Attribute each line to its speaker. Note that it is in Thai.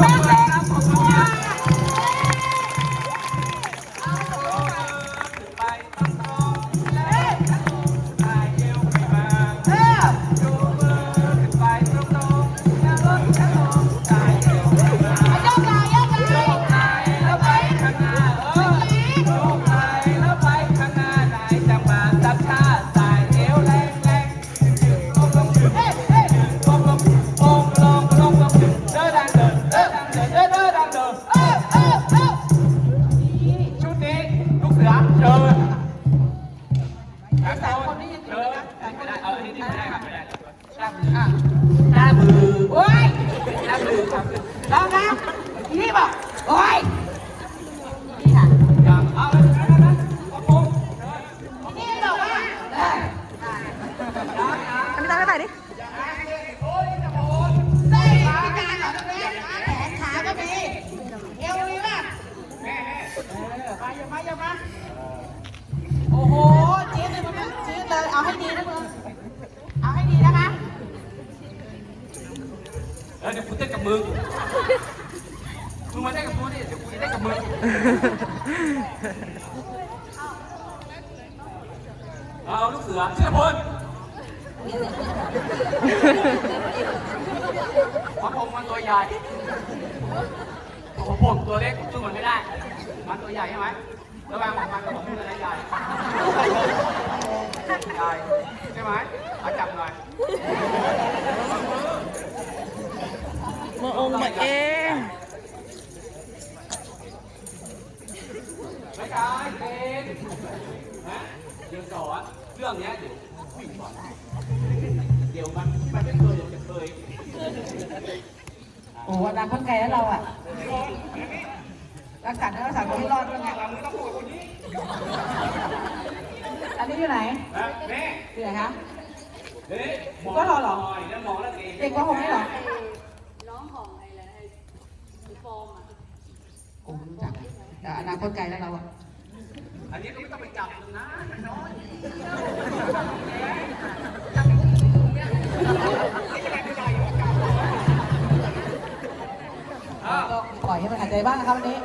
Speaker 1: แน
Speaker 2: นี้ยังเชิญไม่ได้ เออนี่ไม่ได้ครับไม่ได้
Speaker 1: อะ
Speaker 2: หน้ามือ
Speaker 1: โอ้ย
Speaker 2: หน้ามือครับ
Speaker 1: ลองนะอีนี่บอกโอ้ยนี่ค่ะ
Speaker 2: อย่างเอาไปนะนะเอาผม
Speaker 1: อีนี่บอกว่าเออ
Speaker 3: ไม่ตามไม่ไปดิ
Speaker 1: ได้พิการเหรอตรงนี้แขนขาก็มีเอวมีป่ะเออไปอย่ามาอย่ามาโอ้โหจี๊ดเลยมึงเนี่ยจี๊ดเลยเอาให้ดีนะมึงเอาให้ดีนะคะ
Speaker 2: เออเดี๋ยวกูเต้นกับมึงมึงมาเต้นกับกูดิเดี๋ยวกูจะเต้นกับมึงเอาลูกเสือเสือพลเพราะผมมันตัวใหญ่ผมผมตัวเล็กสู้มันไม่ได้ มันตัวใหญ่ใช่ไหมระว่างมันกับผมอะไรใหญ่ใหญ่ใช่ไหมเอาจับหน่อย
Speaker 3: มาองค์มาเอง
Speaker 2: ไม่ใช่ เป็นนะเดี๋ยวสอนเรื่องเนี้ยเดี๋ยวผู้หญิงสอนได้เดี๋ยวมันมันไม่เคยเดี๋ยวจะเคย
Speaker 1: โอ้โหอนาคตไกลแล้วเราอะรักษารักษาคนที่รอดด้วยไงอันนี้อยู่ไหน
Speaker 2: นะแม่
Speaker 1: อยู่ไหนคะ
Speaker 2: เฮ้ยมอง
Speaker 1: ก็รอเหรอ
Speaker 2: หน่อยแล้วมองแล้วเอง
Speaker 1: เด็กว่าผมนี่เหรอ
Speaker 4: น้องของไอ้อะไรไอ้โฟมอะ
Speaker 1: โอ้รู้จักแต่อนาคตไกลแล้วเราอะ
Speaker 2: อันนี้ก็ไม่ต้องไปจับมันนะน้อย
Speaker 1: ก็ปล่อยให้มันหายใจบ้างนะครับวันนี้